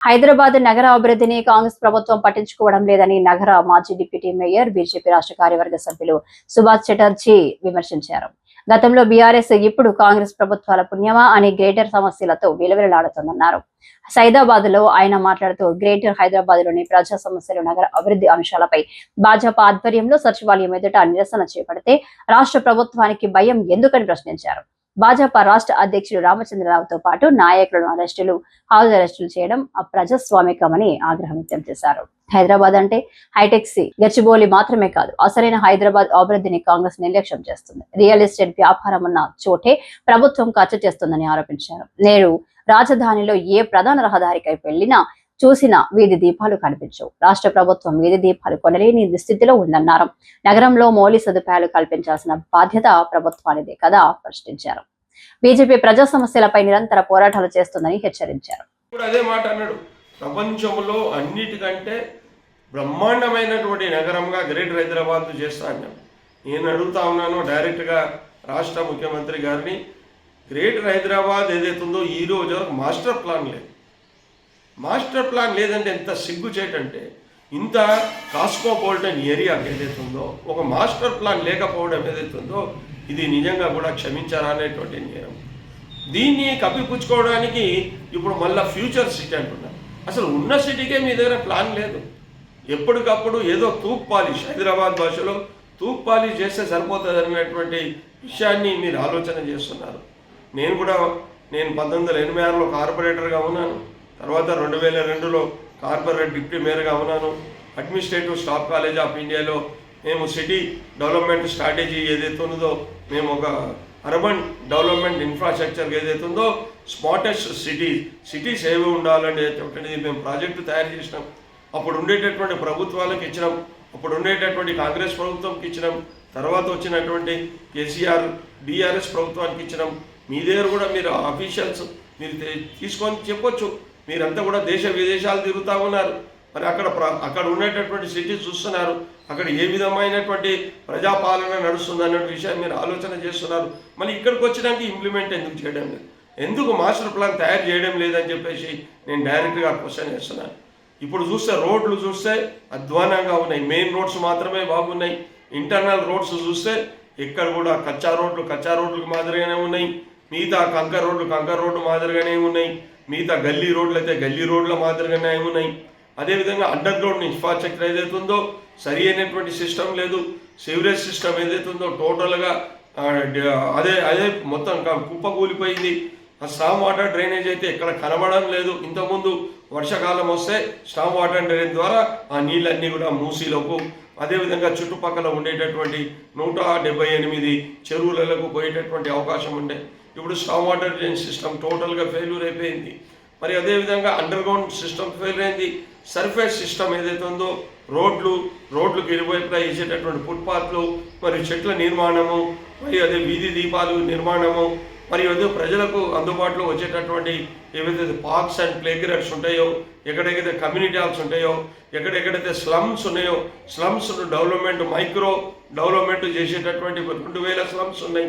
హైదరాబాద్ నగర అభివృద్ధిని కాంగ్రెస్ ప్రభుత్వం పట్టించుకోవడం లేదని నగర మాజీ డిప్యూటీ మేయర్ బీజేపీ రాష్ట్ర కార్యవర్గ సభ్యులు సుభాష్ చటర్జీ విమర్శించారు. గతంలో బీఆర్ఎస్ ఇప్పుడు కాంగ్రెస్ ప్రభుత్వాల పుణ్యమా అని గ్రేటర్ సమస్యలతో విలువలాడుతోందన్నారు సైదాబాద్లో ఆయన మాట్లాడుతూ గ్రేటర్ హైదరాబాద్లోని ప్రజా సమస్యలు నగర అభివృద్ధి అంశాలపై భాజపా ఆధ్వర్యంలో సచివాలయం ఎదుట నిరసన చేపడితే రాష్ట్ర ప్రభుత్వానికి భయం ఎందుకని ప్రశ్నించారు. భాజపా రాష్ట్ర అధ్యక్షుడు రామచంద్రరావుతో పాటు నాయకులను అరెస్టులు హౌస్ అరెస్టులు చేయడం అప్రజాస్వామికమని ఆగ్రహం వ్యక్తం చేశారు. హైదరాబాద్ అంటే హైటెక్ సి మాత్రమే కాదు అసలైన హైదరాబాద్ అభివృద్ధిని కాంగ్రెస్ నిర్లక్ష్యం చేస్తుంది. రియల్ ఎస్టేట్ వ్యాపారం ఉన్న చోటే ప్రభుత్వం ఖర్చు చేస్తుందని ఆరోపించారు. నేడు రాజధానిలో ఏ ప్రధాన రహదారికై వెళ్ళినా చూసిన వీధి దీపాలు కనిపించవు. రాష్ట్ర ప్రభుత్వం వీధి దీపాలు కొనలేని దుస్థితిలో ఉందన్నారు. నగరంలో మౌలిక సదుపాయాలు కల్పించాల్సిన బాధ్యత ప్రభుత్వానిదే కదా ప్రశ్నించారు. బీజేపీ ప్రజా సమస్యలపై నిరంతర పోరాటాలు చేస్తుందని హెచ్చరించారు. అదే మాట అన్నాడు. ప్రపంచంలో అన్నిటికంటే బ్రహ్మాండమైనటువంటి నగరంగా గ్రేటర్ హైదరాబాద్ చేస్తా అన్నాం నేను అడుగుతా ఉన్నాను డైరెక్ట్గా రాష్ట్ర ముఖ్యమంత్రి గారిని గ్రేటర్ హైదరాబాద్ ఏదైతే ఉందో ఈ రోజు మాస్టర్ ప్లాన్ లేదు. మాస్టర్ ప్లాన్ లేదంటే ఎంత సిగ్గు చేయటంటే ఇంత కాస్మోపాలిటన్ ఏరియా ఏదైతుందో ఒక మాస్టర్ ప్లాన్ లేకపోవడం ఏదైతుందో ఇది నిజంగా కూడా క్షమించారా అనేటువంటి నేరం. దీన్ని కప్పిపుచ్చుకోవడానికి ఇప్పుడు మళ్ళీ ఫ్యూచర్ సిటీ అంటున్నారు. అసలు ఉన్న సిటీకే మీ దగ్గర ప్లాన్ లేదు. ఎప్పటికప్పుడు ఏదో తూక్ పాలిష్ హైదరాబాద్ భాషలో తూక్ పాలిష్ చేస్తే సరిపోతుంది అనేటువంటి విషయాన్ని మీరు ఆలోచన చేస్తున్నారు. నేను కూడా నేను పంతొమ్మిది వందల ఎనభై ఆరులో కార్పొరేటర్గా ఉన్నాను. తర్వాత రెండు వేల రెండులో కార్పొరేట్ డిప్యూటీ మేయర్గా ఉన్నాను. అడ్మినిస్ట్రేటివ్ స్టాఫ్ కాలేజ్ ఆఫ్ ఇండియాలో మేము సిటీ డెవలప్మెంట్ స్ట్రాటజీ ఏదైతే ఉందో మేము ఒక అర్బన్ డెవలప్మెంట్ ఇన్ఫ్రాస్ట్రక్చర్ ఏదైతే ఉందో స్మార్టెస్ట్ సిటీ సిటీస్ ఏవి ఉండాలనేటువంటిది మేము ప్రాజెక్టు తయారు చేసినాం. అప్పుడు ఉండేటటువంటి ప్రభుత్వాలకు ఇచ్చినాం. అప్పుడు ఉండేటటువంటి కాంగ్రెస్ ప్రభుత్వంకి ఇచ్చినాం. తర్వాత వచ్చినటువంటి కేసీఆర్ బీఆర్ఎస్ ప్రభుత్వానికి ఇచ్చినాం. మీ దగ్గర కూడా మీరు ఆఫీషియల్స్ మీరు తీసుకొని చెప్పొచ్చు. మీరంతా కూడా దేశ విదేశాలు తిరుగుతూ ఉన్నారు. మరి అక్కడ అక్కడ ఉండేటటువంటి సిటీస్ చూస్తున్నారు. అక్కడ ఏ విధమైనటువంటి ప్రజాపాలన నడుస్తుంది అనే విషయం మీరు ఆలోచన చేస్తున్నారు. మళ్ళీ ఇక్కడికి వచ్చినాక ఇంప్లిమెంట్ ఎందుకు చేయడం లేదు? ఎందుకు మాస్టర్ ప్లాన్ తయారు చేయడం లేదని చెప్పేసి నేను డైరెక్ట్గా క్వశ్చన్ చేస్తున్నాను. ఇప్పుడు చూస్తే రోడ్లు చూస్తే అధ్వానంగా ఉన్నాయి. మెయిన్ రోడ్స్ మాత్రమే బాగున్నాయి. ఇంటర్నల్ రోడ్స్ చూస్తే ఎక్కడ కూడా కచ్చా రోడ్లు కచ్చా రోడ్లకు మాదిరిగానే ఉన్నాయి. మిగతా కంకర్ రోడ్లు కంకర్ రోడ్డు మాదిరిగానే ఉన్నాయి. మిగతా గల్లీ రోడ్లు అయితే గల్లీ రోడ్ల మాదిరిగానే ఉన్నాయి. అదేవిధంగా అండర్ గ్రౌండ్ ఇన్ఫ్రాస్ట్రక్చర్ ఏదైతే ఉందో సరి అయినటువంటి సిస్టమ్ లేదు. సివరేజ్ సిస్టమ్ ఏదైతే ఉందో టోటల్గా అదే అదే మొత్తం కుప్ప కుప్పకూలిపోయింది ఆ స్టామ్ వాటర్ డ్రైనేజ్ అయితే ఎక్కడ కనబడడం లేదు. ఇంతకుముందు వర్షాకాలం వస్తే స్టామ్ వాటర్ డ్రైనేజ్ ద్వారా ఆ నీళ్ళన్నీ కూడా మూసీలకు అదేవిధంగా చుట్టుపక్కల ఉండేటటువంటి నూట డెబ్బై ఎనిమిది చెరువులకు పోయేటటువంటి అవకాశం ఉండే. ఇప్పుడు స్టామ్ వాటర్ డ్రైనేజ్ సిస్టమ్ టోటల్గా ఫెయిల్యూర్ అయిపోయింది. మరి అదేవిధంగా అండర్ గ్రౌండ్ సిస్టమ్ ఫెయిల్ అయింది. సర్ఫేస్ సిస్టమ్ ఏదైతే ఉందో రోడ్లు రోడ్లకు ఇరువైపులా వేసేటటువంటి ఫుట్పాత్లు మరియు చెట్ల నిర్మాణము మరియు అదే వీధి దీపాలు నిర్మాణము మరియు అదే ప్రజలకు అందుబాటులో వచ్చేటటువంటి ఏవైతే పార్క్స్ అండ్ ప్లే గ్రౌండ్స్ ఉంటాయో ఎక్కడెక్కడైతే కమ్యూనిటీ హాల్స్ ఉంటాయో ఎక్కడెక్కడైతే స్లమ్స్ ఉన్నాయో స్లమ్స్ డెవలప్మెంట్ మైక్రో డెవలప్మెంట్ చేసేటటువంటి రెండు వేల స్లమ్స్ ఉన్నాయి.